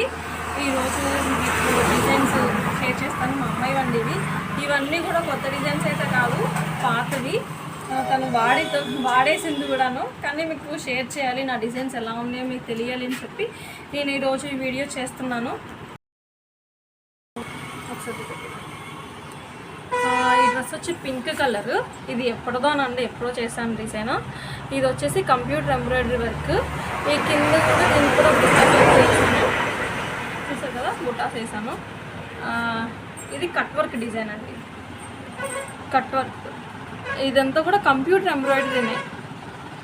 కాబట్టి ఈరోజు మీకు డిజైన్స్ షేర్ చేస్తాను మా అమ్మాయి వండి ఇవన్నీ కూడా కొత్త డిజైన్స్ అయితే కాదు పాతవి. తను వాడితో వాడేసింది కూడాను. కానీ మీకు షేర్ చేయాలి నా డిజైన్స్ ఎలా ఉన్నాయో మీకు తెలియాలి అని చెప్పి నేను ఈరోజు ఈ వీడియో చేస్తున్నాను. ఈ డ్రెస్ వచ్చి పింక్ కలర్ ఇది ఎప్పటిదోనండి ఎప్పుడో చేశాను డిజైన్ ఇది వచ్చేసి కంప్యూటర్ ఎంబ్రాయిడరీ వర్క్ ఈ కింద కూడా దీనికి కూడా చూసారు కదా బుటాస్ వేసాను ఇది కట్ వర్క్ డిజైన్ అండి. కట్ వర్క్ ఇదంతా కూడా కంప్యూటర్ ఎంబ్రాయిడరీనే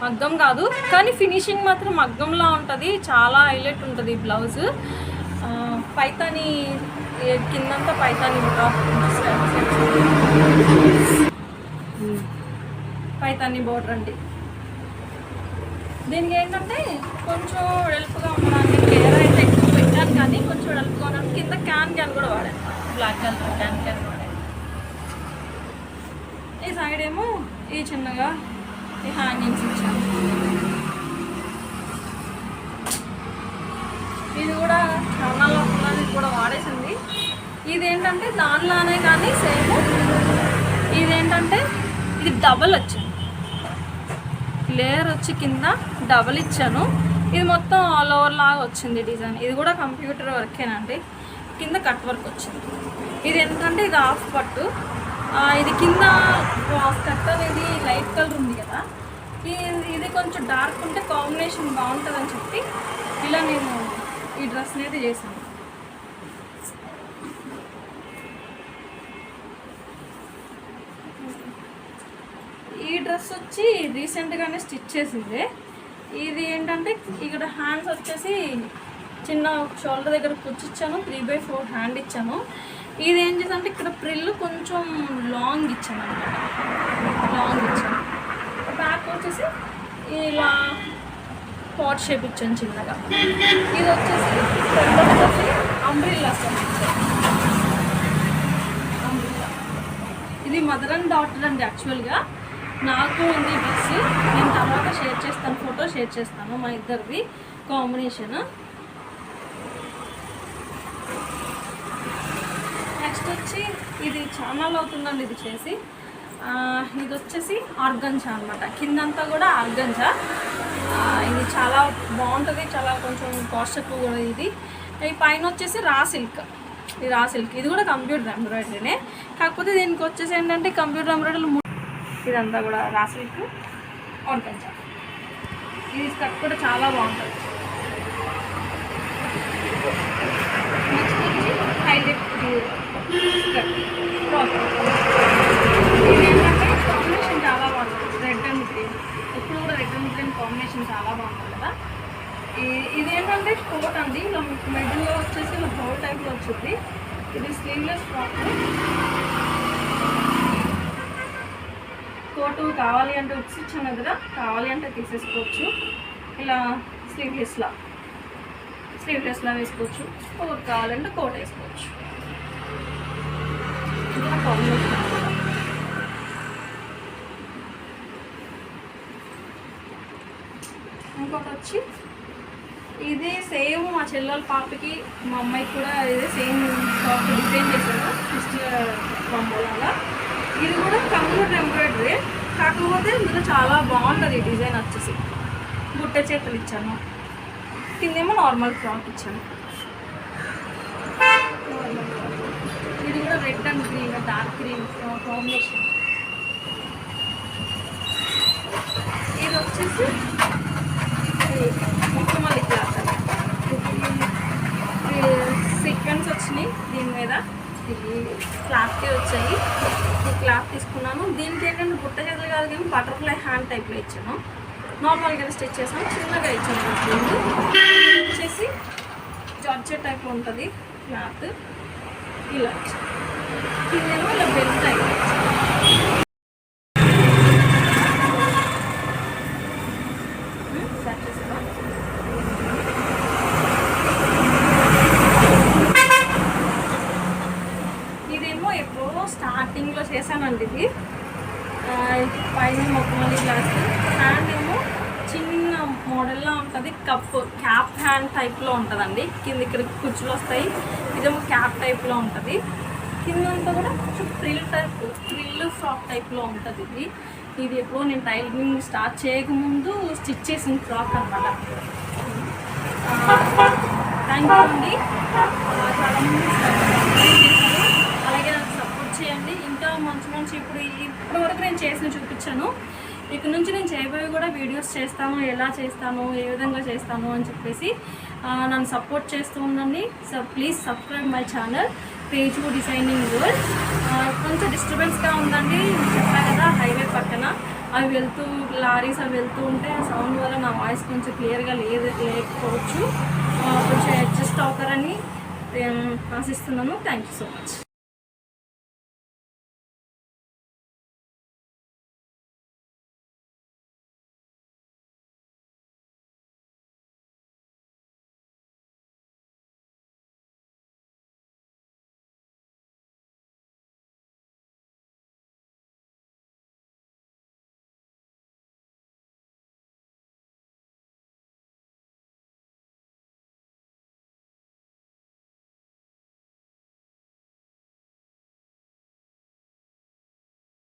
మగ్గం కాదు కానీ ఫినిషింగ్ మాత్రం మగ్గంలా ఉంటుంది. చాలా హైలైట్ ఉంటుంది ఈ బ్లౌజ్ పైతాని కిందంతా పైతాని పైతాని బోర్డర్ అండి. దీనికి ఏంటంటే కొంచెం వెడల్పుగా ఉండడానికి లేయర్ అయితే ఎక్కువ పెట్టాను కానీ కొంచెం వెడల్పుగా ఉండడానికి కింద క్యాన్ క్యాన్ కూడా వాడాను బ్లాక్ కలర్ క్యాన్ క్యాన్ వాడాను ఈ సైడ్ ఏమో ఈ హ్యాంగింగ్స్ ఇచ్చాను ఇది కూడా చాలా ఉన్నది కూడా వాడేసింది. ఇదేంటంటే దానిలానే కానీ సేమ్. ఇదేంటంటే ఇది డబల్ వచ్చింది. లేయర్ వచ్చి కింద డబల్ ఇచ్చాను. ఇది మొత్తం ఆల్ ఓవర్ లాగా వచ్చింది డిజైన్. ఇది కూడా కంప్యూటర్ వర్కేనండి. కింద కట్ వర్క్ వచ్చింది. ఇది ఏంటంటే ఇది హాఫ్ పట్టు. ఇది కింద హాఫ్ కట్ అనేది లైట్ కలర్ ఉంది కదా. ఇది కొంచెం డార్క్ ఉంటే కాంబినేషన్ బాగుంటుందని చెప్పి ఇలా నేను ఈ డ్రెస్ అనేది చేశాను. ఈ డ్రెస్ వచ్చి రీసెంట్గానే స్టిచ్ చేసింది. ఇది ఏంటంటే ఇక్కడ హ్యాండ్స్ వచ్చేసి చిన్న షోల్డర్ దగ్గర కుచ్చిచ్చాను త్రీ బై ఫోర్ హ్యాండ్ ఇచ్చాను. ఇది ఏం చేశానంటే ఇక్కడ ప్రిల్ కొంచెం లాంగ్ ఇచ్చాను లాంగ్ ఇచ్చాను. బ్యాక్ వచ్చేసి ఇలా పాట్ షేప్ ఇచ్చాను చిన్నగా. ఇది వచ్చేసి ఫ్రంట్ వచ్చేసి అంబ్రిల్లా అంబ్రిల్లా. ఇది మదర్ అండ్ డాటర్ అండి యాక్చువల్గా. నాకు ఉంది డ్రెస్ నేను తర్వాత షేర్ చేస్తాను ఫోటో షేర్ చేస్తాను మా ఇద్దరిది కాంబినేషన్. నెక్స్ట్ వచ్చి ఇది ఛానల్ అవుతుందండి ఇది చేసి ఇది వచ్చేసి ఆర్గంజా అనమాట కిందంతా కూడా ఆర్గంజా. ఇది చాలా బాగుంటుంది చాలా కొంచెం కాస్ట్ ఎక్కువ కూడా ఇది. ఈ పైన వచ్చేసి రా సిల్క్. ఇది రా సిల్క్. ఇది కూడా కంప్యూటర్ ఎంబ్రాయిడరీనే. కాకపోతే దీనికి వచ్చేసి ఏంటంటే కంప్యూటర్ ఎంబ్రాయిడరీలు ఇదంతా కూడా రా సిల్క్ ఆర్గంజా. ఇది కట్ కూడా చాలా బాగుంటుంది నెక్స్ట్ వచ్చి హైలైట్ ఇది ఏంటంటే కాంబినేషన్ చాలా బాగుంటుంది రెడ్ అండ్ గ్రీన్ ఇప్పుడు కూడా రెడ్ అండ్ గ్రీన్ కాంబినేషన్ చాలా బాగుంటుంది కదా. ఈ- ఇది ఏంటంటే కోట్ అండి. ఇలా మిడిల్లో వచ్చేసి ఇలా హోల్ టైప్లో వచ్చింది. ఇది స్లీవ్లెస్ ఫ్రాక్. కోటు కావాలి అంటే ఉక్స్ ఇచ్చాను కదా. కావాలి అంటే తీసేసుకోవచ్చు. ఇలా స్లీవ్లెస్లా స్లీవ్లెస్లా వేసుకోవచ్చు. కోట్ కావాలంటే కోట్ వేసుకోవచ్చు. ఇది కాంబినేషన్ వచ్చి ఇది సేమ్ మా చెల్లెల పాపకి మా అమ్మాయికి కూడా ఇదే సేమ్ షాప్ డిజైన్ చేశాను ఫిస్ట్ బొమ్మలాగా. ఇది కూడా కంప్యూటర్ ఎంబ్రాయిడరీ. కాకపోతే ఇందులో చాలా బాగుంటుంది ఈ డిజైన్ వచ్చేసి. బుట్ట చేతులు ఇచ్చాను. కిందేమో నార్మల్ ఫ్రాక్ ఇచ్చాను. ఇది కూడా red and green dark green combination. ఇది వచ్చేసి క్లాత్కి వచ్చాయి. ఈ క్లాత్ తీసుకున్నాను. దీనికి ఏంటంటే బుట్ట చేతులు కాదు కానీ బటర్ఫ్లై హ్యాండ్ టైప్లో ఇచ్చాను. నార్మల్గా స్టిచ్ చేసాను చిన్నగా ఇచ్చాను వచ్చేసి జార్జెట్ టైప్ ఉంటుంది క్లాత్. ఇలా. ఇచ్చాను కిందేమో ఇలా బెల్ట్ టైప్ ఇచ్చాను స్టార్ట్ చేసావా ఇదేమో ఎప్పుడో స్టార్టింగ్లో చేశానండి ఇది. ఆ, పైన మొక్కమల్లి గ్లాస్ హ్యాండ్ ఏమో చిన్న మోడల్లో ఉంటుంది. కప్ క్యాప్ హ్యాండ్ టైప్ టైప్లో ఉంటుందండి. కింద ఇక్కడ కుచ్చులు వస్తాయి. ఇదేమో క్యాప్ టైప్లో ఉంటుంది. కింద అంతా కూడా కొంచెం ఫ్రిల్ టైప్ ఫ్రిల్ ఫ్రాక్ టైప్లో ఉంటుంది ఇది. ఇది ఎప్పుడో నేను టైలరింగ్ స్టార్ట్ చేయకముందు స్టిచ్ చేసిన ఫ్రాక్ అనమాట థ్యాంక్ యూ అండి. చాలా మంది subscribe చేశారు. అలాగే నాకు సపోర్ట్ చేయండి ఇంకా మంచి మంచి ఇప్పుడు ఇప్పటి వరకు నేను చేసిన చూపించాను. ఇక నుంచి నేను చేయబోయి కూడా వీడియోస్ చేస్తాను ఎలా చేస్తాను ఏ విధంగా చేస్తాను అని చెప్పేసి నన్ను సపోర్ట్ చేస్తూ ఉండండి. So please subscribe my channel page designing world కొంచెం డిస్టర్బెన్స్గా ఉందండి. చెప్పా కదా హైవే పక్కన. అవి వెళ్తూ లారీస్ అవి వెళ్తూ ఉంటే ఆ సౌండ్ వల్ల నా వాయిస్ కొంచెం క్లియర్గా లేదు లేకపోవచ్చు. కొంచెం అడ్జస్ట్ అవుతారని నేను ఆశిస్తున్నాను. Thank you so much